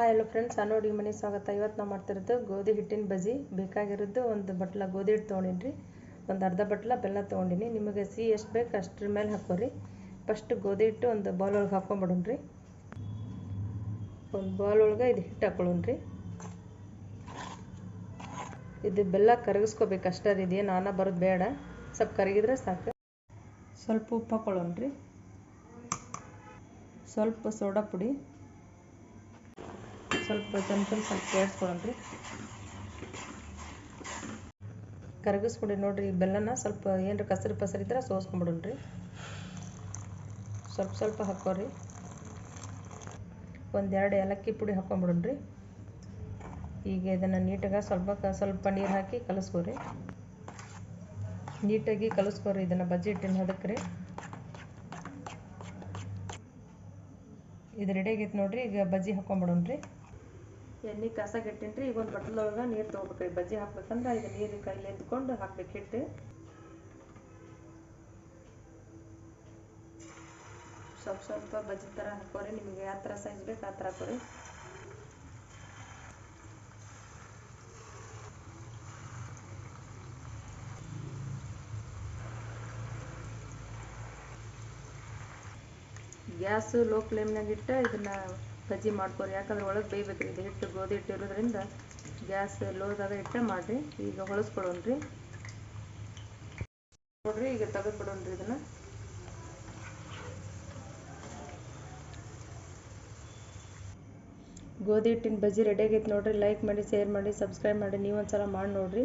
Hi hello friends ಅನೋಡಿ ಮನೆ ಸ್ವಾಗತ. ಇವತ್ತು ನಾವು ಮಾಡ್ತಿರೋದು ಗೋಧಿ ಹಿಟ್ಟಿನ ಬಜಿ ಬೇಕಾಗಿರೋದು ಒಂದು ಬಟ್ಲ ಗೋಧಿ ಹಿಟ್ಟು ತೊಗೊಂಡಿನ್ರಿ. ಒಂದು ಅರ್ಧ ಬಟ್ಲ ಬೆಲ್ಲ ತೊಗೊಂಡಿನಿ. ನಿಮಗೆ ಸಿಹಿ ಎಷ್ಟು ಬೇಕು ಅಷ್ಟ್ರ ಮೇಲೆ ಹಾಕೋರಿ. ಫಸ್ಟ್ ಗೋಧಿ ಹಿಟ್ಟು ಒಂದು ಬೌಲ್ ಒಳಗೆ ಹಾಕ್ಕೊಂಬಿಡೋಣ್ರಿ ಒಂದು ಬೌಲ್ ಒಳಗೆ ಇದು ಹಿಟ್ಟು ಹಾಕೊಳ್ಳೋಣ್ರಿ. ಇದು ಬೆಲ್ಲ ಕರಗಿಸ್ಕೋಬೇಕು. ಅಷ್ಟೇ ರೀ, ಇದೇನು ಬರೋದು ಬೇಡ. ಸ್ವಲ್ಪ ಕರಗಿದ್ರೆ ಸಾಕು. ಸ್ವಲ್ಪ ಉಪ್ಪು ಹಾಕೊಳ್ಳೋಣ್ರಿ. ಸ್ವಲ್ಪ ಸೋಡಾ ಪುಡಿ. ಸ್ವಲ್ಪ ಚಮಚಲ್ ಸ್ವಲ್ಪ ಕೇಳಿಸ್ಕೊಳನ್ರಿ ಕರಗಿಸ್ಬಿಡಿ ನೋಡ್ರಿ, ಈ ಬೆಲ್ಲನ ಸ್ವಲ್ಪ ಏನ್ರ ಕಸರಿ ಪಸರಿ ಇದ್ರೆ ಸೋಸ್ಕೊಂಬಿಡೋಣ್ರಿ. ಸ್ವಲ್ಪ ಸ್ವಲ್ಪ ಹಾಕೋರಿ. ಒಂದೆರಡು ಏಲಕ್ಕಿ ಪುಡಿ ಹಾಕೊಂಬಿಡೋಣ್ರಿ. ಈಗ ಇದನ್ನು ನೀಟಾಗಿ ಸ್ವಲ್ಪ ಸ್ವಲ್ಪ ನೀರು ಹಾಕಿ ಕಲಿಸ್ಕೊರಿ. ನೀಟಾಗಿ ಕಲಿಸ್ಕೊರಿ ಇದನ್ನು ಬಜ್ಜಿ ಹಿಟ್ಟಿನ ಅದಕ್ಕೆ ರೀ ಇದು ರೆಡಿ ಆಗೈತೆ ನೋಡ್ರಿ, ಈಗ ಬಜ್ಜಿ ಹಾಕೊಂಬಿಡೋಣ್ರಿ. ಎಣ್ಣೆ ಕಾಸಾಗ ಇಟ್ಟಿನ್ರಿ ಈಗ ಒಂದು ಬಟ್ಲೊಳಗೆ ನೀರು ತೊಗೋಬೇಕ್ರಿ ಬಜ್ಜಿ ಹಾಕ್ಬೇಕಂದ್ರೆ ಈಗ ನೀರು ಕೈಲಿ ಎತ್ಕೊಂಡು ಹಾಕ್ಬೇಕು ಹಿಟ್ಟು. ಸ್ವಲ್ಪ ಸ್ವಲ್ಪ ಬಜ್ಜಿ ಥರ ಹಾಕೋರಿ, ನಿಮಗೆ ಯಾವ ಥರ ಸೈಜ್ ಬೇಕು ಆ ಥರ ಹಾಕೋರಿ. ಗ್ಯಾಸು ಲೋ ಫ್ಲೇಮ್ನಾಗ ಇಟ್ಟು ಇದನ್ನು ಬಜ್ಜಿ ಮಾಡ್ಕೊರಿ. ಯಾಕಂದ್ರೆ ಒಳಗೆ ಬೇಯ್ಬೇಕ್ರಿ ಇದು ಹಿಟ್ಟು, ಗೋಧಿ ಹಿಟ್ಟು ಇರೋದ್ರಿಂದ ಗ್ಯಾಸ್ ಲೋದಾಗ ಇಟ್ಟೆ ಮಾಡಿರಿ. ಈಗ ಹೊಳಸ್ಕೊಡೋಣ್ರಿ. ನೋಡ್ರಿ, ಈಗ ತೆಗೆದ್ಬಿಡೋಣ್ರಿ ಇದನ್ನ. ಗೋಧಿ ಹಿಟ್ಟಿನ ಬಜ್ಜಿ ರೆಡಿ ಆಗೈತೆ ನೋಡ್ರಿ. ಲೈಕ್ ಮಾಡಿ ಶೇರ್ ಮಾಡಿ ಸಬ್ಸ್ಕ್ರೈಬ್ ಮಾಡಿ. ನೀವು ಒಂದ್ಸಲ ಮಾಡಿ ನೋಡ್ರಿ.